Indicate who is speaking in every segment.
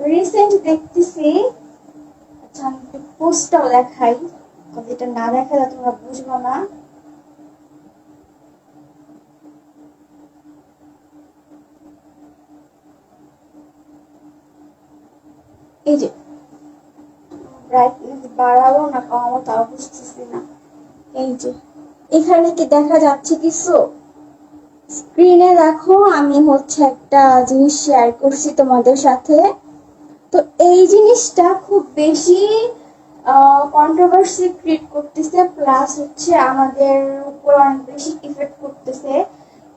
Speaker 1: Recent দেখতেছি আচ্ছা আমি একটু পোস্টটাও দেখাই। এটা না দেখালে তোমরা বুঝব না। এই যে ব্রাইটনেস বাড়াবো না কমাবো তাও বুঝতেছি না। এই যে, এখানে কি দেখা যাচ্ছে কিছু? স্ক্রিনে দেখো, আমি হচ্ছে একটা জিনিস শেয়ার করছি তোমাদের সাথে। তো এই জিনিসটা খুব বেশি কন্ট্রোভার্সি ক্রিয়েট করতেছে প্লাস হচ্ছে আমাদের উপর অনেক বেশি ইফেক্ট করতেছে।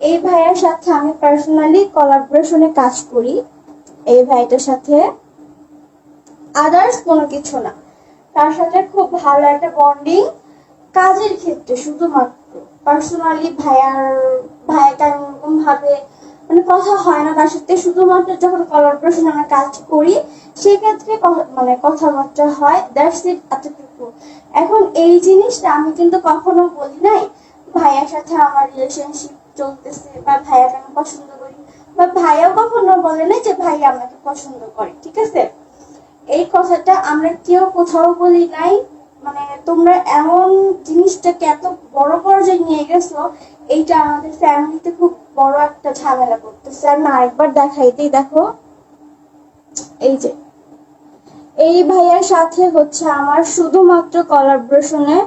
Speaker 1: এই ভাইয়ের সাথে আমি পার্সোনালি কোলাবোরেশনে কাজ করি, এই ভাইটার সাথে। আদার্স কোনো কিছু না। তার সাথে খুব ভালো একটা বন্ডিং কাজের ক্ষেত্রে শুধুমাত্র। পার্সোনালি ভাইয়ার, ভাইয়াকে আমি ওরকম ভাবে মানে কথা হয় না, তার সাথে শুধুমাত্র যখন কোলাবোরেশন আমরা কাজ করি, সেক্ষেত্রে মানে কথাবার্তা হয় দ্যাটস ইট এতটুকু। এখন এই জিনিসটা আমি কিন্তু কখনো বলি নাই, ভাইয়ার সাথে আমার রিলেশনশিপ চলতেছে, বা ভাইয়াকে আমি পছন্দ করি, বা ভাইয়াও কখনো বলে নাই যে ভাইয়া আমাকে পছন্দ করে, ঠিক আছে? এই কথাটা আমরা কেউ কোথাও বলি নাই মানে তোমরা এমন জিনিসটাকে এত বড় পর্যায়ে নিয়ে গেছো, এইটা আমাদের ফ্যামিলিতে খুব বড় একটা ঝামেলা করতেছে। আর না, একবার দেখাইতেই দেখো। এই যে। এই ভাইয়ার সাথে হচ্ছে আমার শুধুমাত্র কোলাবোরেশনে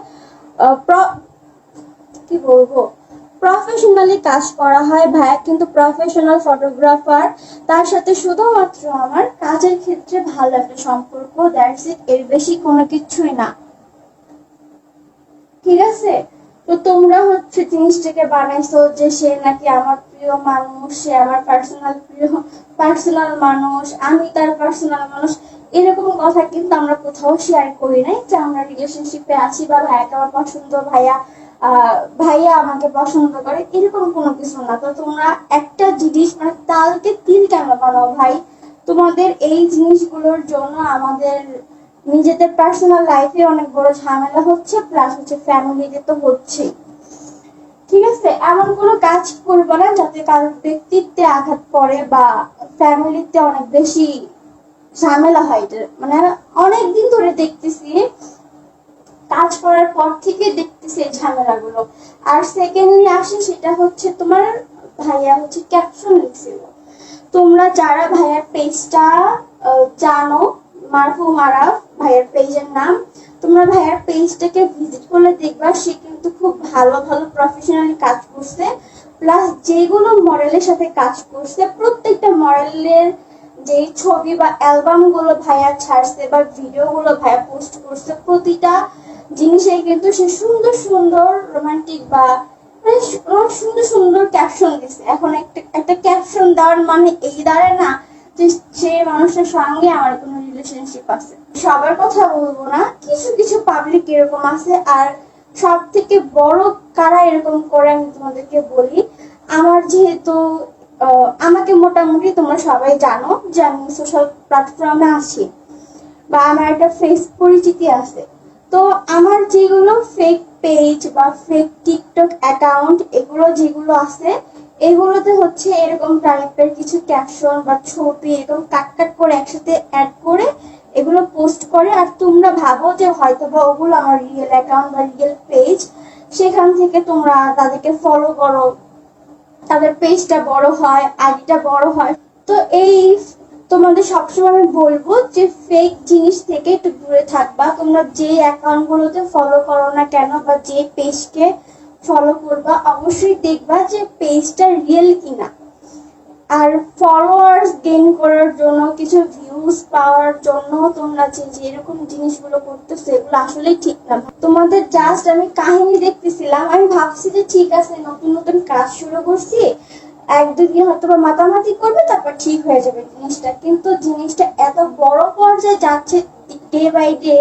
Speaker 1: কি বলব? প্রফেশনালি কাজ করা হয় ভাইয়া কিন্তু প্রফেশনাল ফটোগ্রাফার তার সাথে শুধুমাত্র আমার কাজের ক্ষেত্রে ভালো একটা সম্পর্ক দ্যাটস ইট এর বেশি কোনো কিছুই না। ঠিক আছে? তো তোমরা হচ্ছে জিনিসটাকে বানাইছো যে সে নাকি আমার প্রিয় মানুষ, সে আমার পার্সোনাল প্রিয় পার্সোনাল মানুষ, আমি তার পার্সোনাল মানুষ, এরকম কথা কিন্তু আমরা কোথাও শেয়ার করি নাই যে আমরা রিলেশনশিপে আছি বা ভাইয়াকে আমার পছন্দ, ভাইয়া ভাইয়া আমাকে পছন্দ করে, এরকম কোনো কিছু না। তো তোমরা একটা জিনিস মানে তালকে তিল কেন বানাও ভাই। তোমাদের এই জিনিসগুলোর জন্য আমাদের নিজেদের পার্সোনাল লাইফে অনেক বড় ঝামেলা হচ্ছে প্লাস হচ্ছে ফ্যামিলিতে তো হচ্ছেই। ঠিক আছে? এমন কোনো কাজ করব না যাতে কারোর ব্যক্তিত্বে আঘাত পড়ে বা ফ্যামিলিতে অনেক বেশি ঝামেলা হয়। এটা মানে অনেক দিন ধরে দেখতেছি, কাজ করার পর থেকে দেখতেছি এই ঝামেলাগুলো। আর সেকেন্ডলি আসে সেটা হচ্ছে তোমার ভাইয়া হচ্ছে ক্যাপশন লিখছিল। তোমরা যারা ভাইয়ার পেজটা জানো মারফু মারাফ ভাইয়ার পেজের নাম। তোমরা ভাইয়ার পেজটাকে ভিজিট করলে দেখবা সে কিন্তু খুব ভালো ভালো প্রফেশনালি কাজ করছে। প্লাস যেগুলো মডেলের সাথে কাজ করছে, প্রত্যেকটা মডেলের যে ছবি বা অ্যালবামগুলো ভাইয়া ছাড়ছে বা ভিডিও গুলো ভাইয়া পোস্ট করছে, প্রতিটা জিনিসে কিন্তু সে সুন্দর সুন্দর রোমান্টিক বা সুন্দর সুন্দর ক্যাপশন দিছে। এখন একটা একটা ক্যাপশন দেওয়ার মানে এই দাঁড়ায় না যে সে মানুষের সঙ্গে আমার কোনো রিলেশনশিপ আছে। সবার কথা বলব না, কিছু কিছু পাবলিক এরকম আছে, আর সব থেকে বড় কারা এরকম করে আমি তোমাদেরকে বলি। আমার যেহেতু আমাকে মোটামুটি তোমরা সবাই জানো যে আমি সোশ্যাল প্ল্যাটফর্মে আছি, বা আমার একটা ফেস পরিচিতি আছে। তো আমার যেগুলো ফেক পেজ বা ফেক টিকটক অ্যাকাউন্ট এগুলো যেগুলো আছে এগুলোতে হচ্ছে এরকম টাইপের কিছু ক্যাপশন বা ছবি এরকম কাট কাট করে একসাথে অ্যাড করে এগুলো পোস্ট করে। আর তোমরা ভাবো যে হয়তো বা ওগুলো আমার রিয়েল অ্যাকাউন্ট বা রিয়েল পেজ সেখান থেকে তোমরা তাদেরকে ফলো করো। তাদের পেজটা বড় হয় আইডিটা বড় হয়। তো এই তোমাদের সবসময় আমি বলব যে ফেক জিনিস থেকে একটু দূরে থাকবা। তোমরা যে অ্যাকাউন্ট গুলোতে ফলো করো না কেন বা যে পেজকে ফলো করবা, অবশ্যই দেখবা যে পেজটা রিয়েল কিনা। আর ফলোয়ার্স গেইন করার জন্য, কিছু ভিউজ পাওয়ার জন্য তোমরা যে যে এরকম জিনিসগুলো করতেছো, এগুলো আসলেই ঠিক না। তোমাদের জাস্ট আমি কাহিনী দেখতেছিলাম, আমি ভাবছি যে ঠিক আছে, নতুন নতুন কাজ শুরু করছি এক দুদিন হয়তো বা মাতামাতি করবে, তারপর ঠিক হয়ে যাবে জিনিসটা। কিন্তু জিনিসটা এত বড় পর্যায়ে যাচ্ছে ডে বাই ডে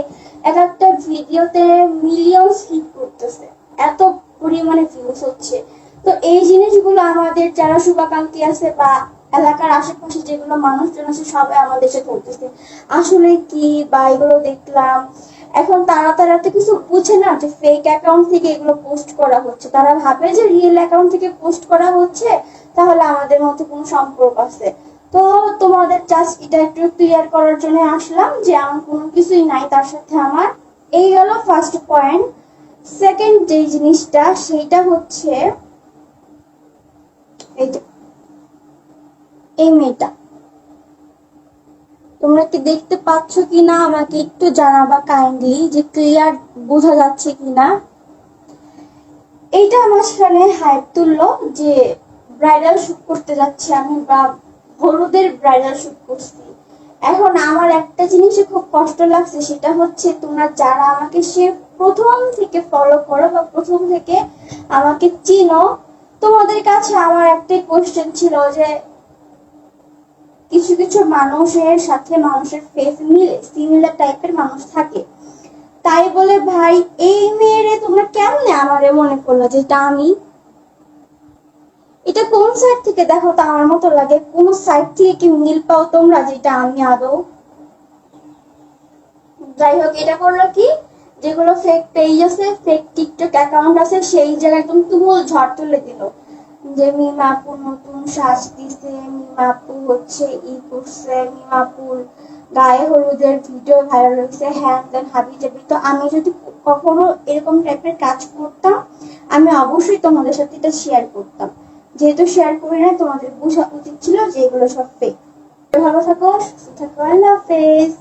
Speaker 1: এক একটা ভিডিওতে মিলিয়নস হিট করতেছে। এত পরিমাণে ভিউজ হচ্ছে। তো এই জিনিসগুলো আমাদের যারা শুভাকাঙ্ক্ষী আছে বা এলাকার আশেপাশে যেগুলো মানুষজন আছে, সবাই আমাদের সাথে করতেছে আসলে কি বা এগুলো দেখলাম, এখন তারা তারা তো কিছু বুঝে না যে ফেক অ্যাকাউন্ট থেকে এগুলো পোস্ট করা হচ্ছে। তারা ভাবে যে রিয়েল অ্যাকাউন্ট থেকে পোস্ট করা হচ্ছে, তাহলে আমাদের মধ্যে কোনো সম্পর্ক আছে। তো তোমাদের জাস্ট এটা একটু ক্লিয়ার করার জন্য আসলাম যে আমার কোনো কিছুই নাই তার সাথে আমার। এই গেল ফার্স্ট পয়েন্ট সেকেন্ড যে জিনিসটা, সেইটা হচ্ছে এই মেয়েটা। তোমরা কি দেখতে পাচ্ছ কিনা? আমাকে একটু জানাবা কাইন্ডলি যে ক্লিয়ার বোঝা যাচ্ছে কিনা? এইটা আমার সেখানে হাইপ তুললো যে ব্রাইডাল শুট করতে যাচ্ছি আমি বা হলুদের ব্রাইডাল শুট করছি। এখন আমার একটা জিনিসে খুব কষ্ট লাগছে, সেটা হচ্ছে তোমরা যারা আমাকে সে প্রথম থেকে ফলো করো বা প্রথম থেকে আমাকে চিনো, তোমাদের কাছে আমার একটাই কোশ্চেন ছিল যে কিছু কিছু মানুষের সাথে মানুষের ফেস মিলে সিমিলার টাইপের মানুষ থাকে। তাই বলে ভাই, এই মেয়েরে তোমরা কেমনে আমারে মনে করল যেটা আমি এটা কোন সাইড থেকে? দেখো তো আমার মতো লাগে। কোন সাইড থেকে কি মিল পাও তোমরা যেটা আমি আদৌ? যাই হোক, এটা করল কি? যেগুলো ফেক পেজ আছে ফেক টিকটক অ্যাকাউন্ট আছে, সেই জায়গায় একদম তুমুল ঝড় তুলে দিল। যে মিমাপু নতুন শ্বাস দিছে, মিমাপু হচ্ছে ই করছে, মিমাপুর গায়ে হলুদের ভিডিও ভাইরাল হয়েছে, হ্যান দেন হাবি জাবি। তো আমি যদি কখনো এরকম টাইপের কাজ করতাম, আমি অবশ্যই তোমাদের সাথে এটা শেয়ার করতাম। যেহেতু শেয়ার করি না, তোমাদের বোঝা উচিত ছিল যে এগুলো সব ফেক ভালো থাকো, সুস্থ থাকো আল্লাহ হাফেজ